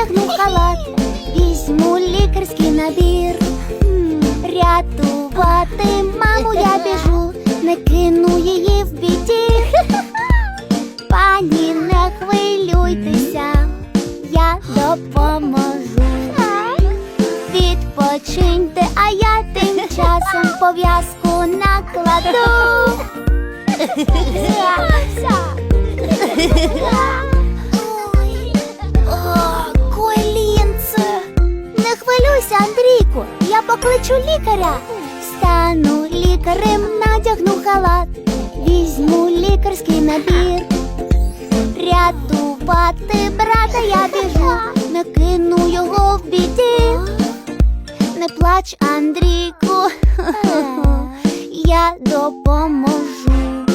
надягну халат, візьму лікарський набір. Рятувати маму я біжу, не кину її в біді. Пані, не хвилюйтеся, я допоможу. Відпочиньте, а я тим часом пов'язку накладу. Не хвилюйся, Андрійку, я покличу лікаря. Стану лікарем, надягну халат, візьму лікарський набір. Рятувати брата я біжу, не кину його в біді. Не плач, Андрійку, я допоможу.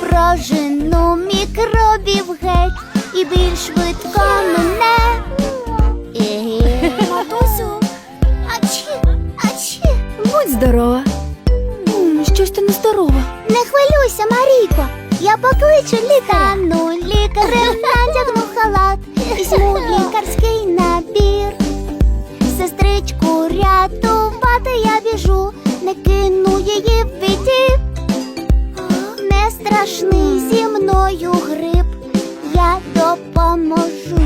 Прожену мікробів геть і більш здорова. М, Щось ти нездорова. Не хвилюйся, Марійко, я покличу лікаря. Ну, лікарем надягну халат, візьму лікарський набір. Сестричку рятувати я біжу, не кину її в біді. Не страшний зі мною грип, я допоможу.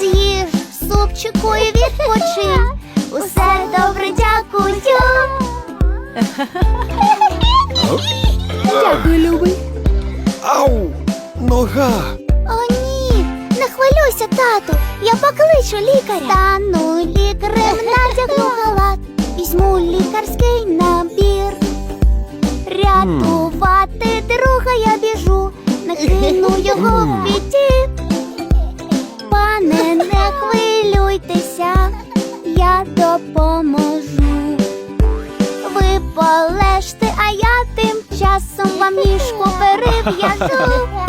З'їж супчику і відпочинь. Усе добре, дякую. Дякую, любий. Ау! Нога! О, ні, не хвилюйся, тату. Я покличу лікаря. Стану лікарем, надягну халат, візьму лікарський набір. Рятувати друга я біжу, не кину його в біді. Пане, не хвилюйтеся, я допоможу. Вам ніжку перев'яжу.